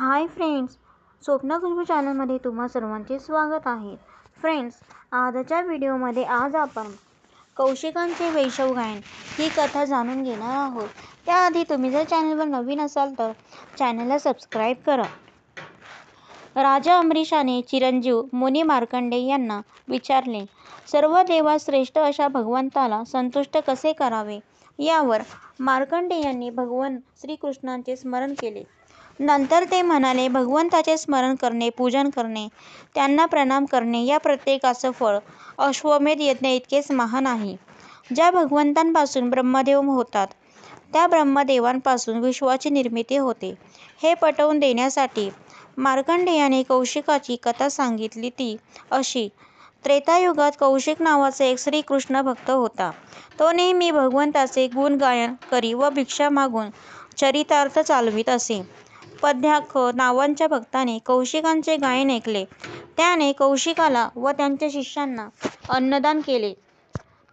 Hi friends Swapna Khushboo चॅनलमध्ये तुम्हा सर्वांचे स्वागत आहे. फ्रेंड्स आजच्या व्हिडिओमध्ये आज आपण कौशिकांचे वैशव गायन ही कथा जाणून घेणार आहोत. त्याआधी तुम्ही जर चॅनलवर नवीन असाल तर चॅनलला सबस्क्राईब करा. राजा अमरीशाने चिरंजीव मुनी मार्कंडे यांना विचारले सर्व देवाश्रेष्ठ अशा भगवंताला संतुष्ट कसे करावे? यावर मार्कंडे यांनी भगवान श्रीकृष्णांचे स्मरण केले. नंतर ते म्हणाले भगवंताचे स्मरण करणे पूजन करणे त्यांना प्रणाम करणे या प्रत्येकाचं फळ अश्वमेध यज्ञ इतकेच महान आहे. ज्या भगवंतांपासून ब्रह्मदेव होतात त्या ब्रह्मदेवांपासून विश्वाची निर्मिती होते. हे पटवून देण्यासाठी मार्कंडेयाने कौशिकाची कथा सांगितली ती अशी त्रेतायुगात कौशिक नावाचा एक श्रीकृष्ण भक्त होता. तो नेहमी भगवंताचे गुणगायन करी व भिक्षा मागून चरितार्थ चालवीत असे. पद्याख नावाच्या भक्ताने कौशिकांचे गायन ऐकले. त्याने कौशिकाला व त्यांच्या शिष्यांना अन्नदान केले.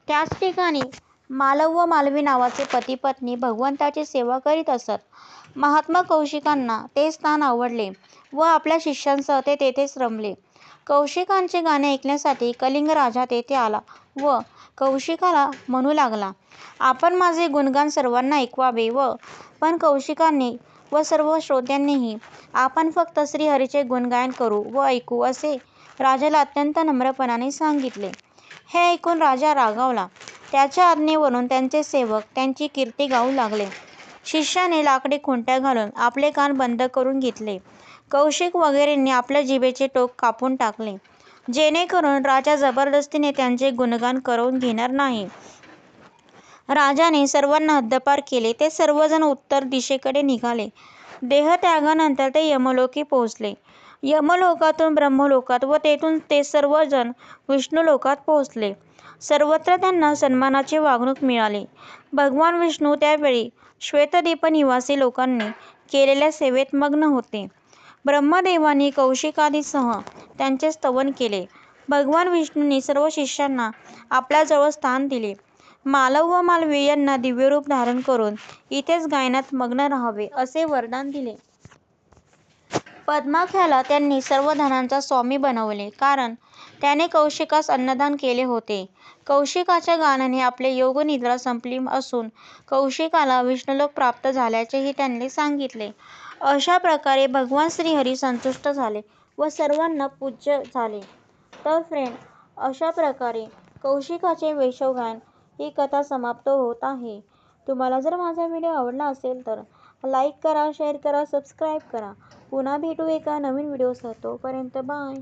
त्याच ठिकाणी मालव व मालवी नावाचे पती पत्नी भगवंताची सेवा करीत असत. महात्मा कौशिकांना ते स्थान आवडले व आपल्या शिष्यांसह ते तेथेच रमले. कौशिकांचे गाणे ऐकण्यासाठी कलिंग राजा तेथे आला व कौशिकाला म्हणू लागला आपण माझे गुणगान सर्वांना ऐकवावे व. पण कौशिकांनी व सर्व श्रोत्यांनीही आपण फक्त श्रीहरीचे गुणगायन करू व ऐकू असे राजाला अत्यंत नम्रपणाने सांगितले. हे ऐकून राजा रागावला. त्याच्या आज्ञेवरून त्यांचे सेवक त्यांची कीर्ती गाऊ लागले. शिष्याने लाकडी खुंट्या घालून आपले कान बंद करून घेतले. कौशिक वगैरेंनी आपल्या जिभेचे टोक कापून टाकले. जेणेकरून राजा जबरदस्तीने त्यांचे गुणगान करवून घेणार नाही. राजाने सर्वांना हद्दपार केले. ते सर्वजण उत्तर दिशेकडे निघाले. देहत्यागानंतर ते यमलोकी पोहोचले. यमलोकातून ब्रह्मलोकात व तेथून ते सर्वजण विष्णुलोकात पोहोचले. सर्वत्र त्यांना सन्मानाची वागणूक मिळाली. भगवान विष्णू त्यावेळी श्वेतदीप निवासी लोकांनी केलेल्या सेवेत मग्न होते. ब्रह्मदेवांनी कौशिकादीसह त्यांचे स्तवन केले. भगवान विष्णूंनी सर्व शिष्यांना आपल्याजवळ स्थान दिले. मालव व मालवी यांना दिव्यरूप धारण करून इथेच गायनात मग्न राहावे असे वरदान दिले. पद्माख्याला त्यांनी सर्व धनांचा स्वामी बनवले कारण त्याने कौशिकास अन्नदान केले होते. कौशिकाच्या गाण्याने आपले योगनिद्रा संपली असून कौशिकाला विष्णुलोक प्राप्त झाल्याचेही त्यांनी सांगितले. अशा प्रकारे भगवान श्रीहरी संतुष्ट झाले व सर्वांना पूज्य झाले. तर फ्रेंड अशा प्रकारे कौशिकाचे वैशवगायन ही कथा समाप्त होत आहे. तुम्हाला जर माझा व्हिडिओ आवडला असेल तर लाईक करा शेअर करा सबस्क्राईब करा. पुन्हा भेटू एका नवीन व्हिडिओसह. तोपर्यंत बाय.